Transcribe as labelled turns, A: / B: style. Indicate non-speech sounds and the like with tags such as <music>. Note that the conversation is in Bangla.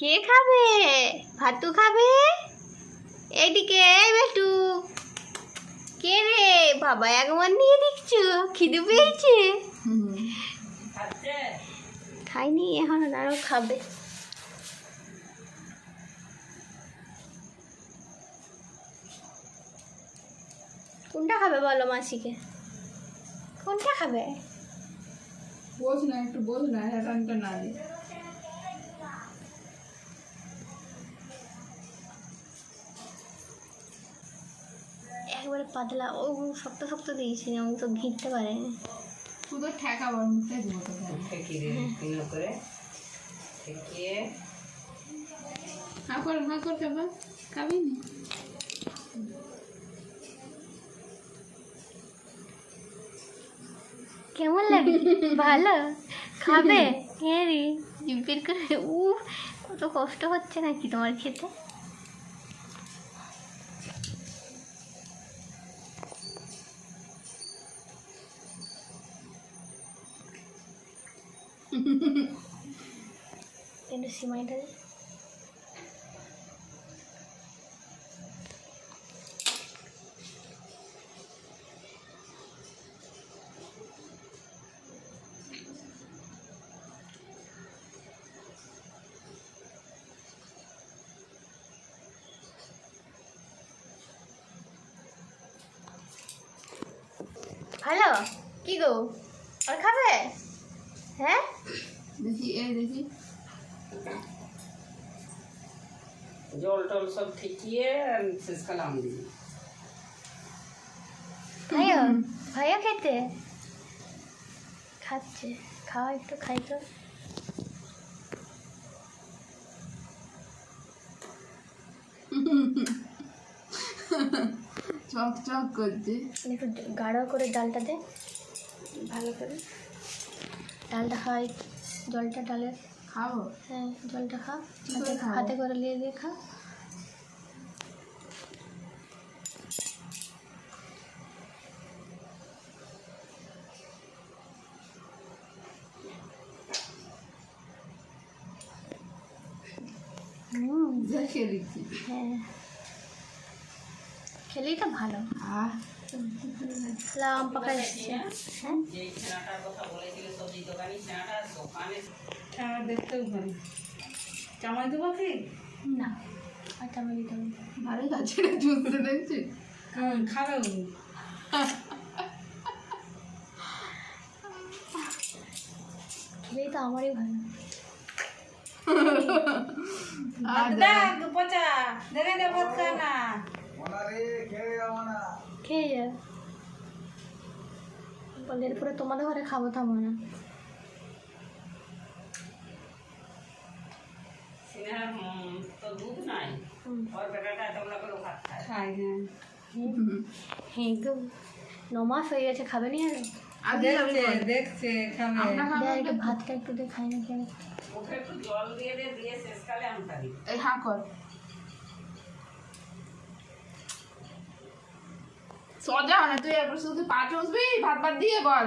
A: কে খাবে? ভাতু খাবে? এইদিকে, এই বেটু। কে রে? বাবা একবার নিয়ে দেখছ, খিদে পেয়েছে। খাইনি, এখন আরও খাবে। কোনটা খাবে বলো মাসিকে? কোনটা খাবে?
B: বোঝ না, একটু বোঝ না হেরানটা না
A: পাতলা ও শক্ত শক্ত দিয়েছি আমি তো ঘিরতে পারেনি।
B: শুধু মুখে দিব
C: ঠেকিয়ে তিন করে ঠেকিয়ে
B: হা কর হা কর খাবা খাবি নি?
A: কেমন লাগে? ভালো? খাবে? <laughs> হ্যাঁ রে। জিভের করে উ কত কষ্ট হচ্ছে নাকি তোমার খেতে? একটু সিমাইটা ভালো কি গো আর খাবে হ্যাঁ
B: দেখি এই দেখি।
C: জল টল সব ঠেকিয়ে শেষকালে আম দিবি
A: ভাইয়া ভাইয়া খেতে? খাচ্ছে খাওয়া একটু খাই তো। <laughs>
B: চক চক করছে।
A: একটু গাঢ় করে ডালটা দে ভালো করে। ডালটা খাই জলটা ডালে
B: খাব
A: হ্যাঁ জলটা খা
B: কি করে
A: হাতে
B: খাব?
A: হাতে করে নিয়ে দিয়ে খা। হুম
B: দেখে দিচ্ছি
A: হ্যাঁ। খেলেই তো ভালো।
B: আহ।
A: লাম পাকা হ্যাঁ
C: যে ছেনাটার কথা বলেছিলে সবজি দোকানি ছেনাটা দোকানে
B: আমার দেখতেও ভালো। চামাই দেবো কি?
A: না আটা আমি দিতে হবে না।
B: ভালো আছে দেখছি।
C: হুম খাবে
A: খেলেই তো আমারই ভালো।
B: আদা
C: পচা। দেবে দে ভাত খা না।
A: খেয়ে যা বলে এরপরে তোমাদের ঘরে খাব থামো না।
B: হ্যাঁ।
A: হ্যাঁ ন মাস হয়ে গেছে খাবে নি আর?
B: দেখছে
A: ভাতটা একটু দে খাই না খেয়ে
C: ওকে একটু জল দিয়ে দিয়ে শেষকালে আমটা দিবি।
B: এই হা কর। সোজা না তুই একবার শুধু পা চসবি ভাত ভাত দিয়ে বল।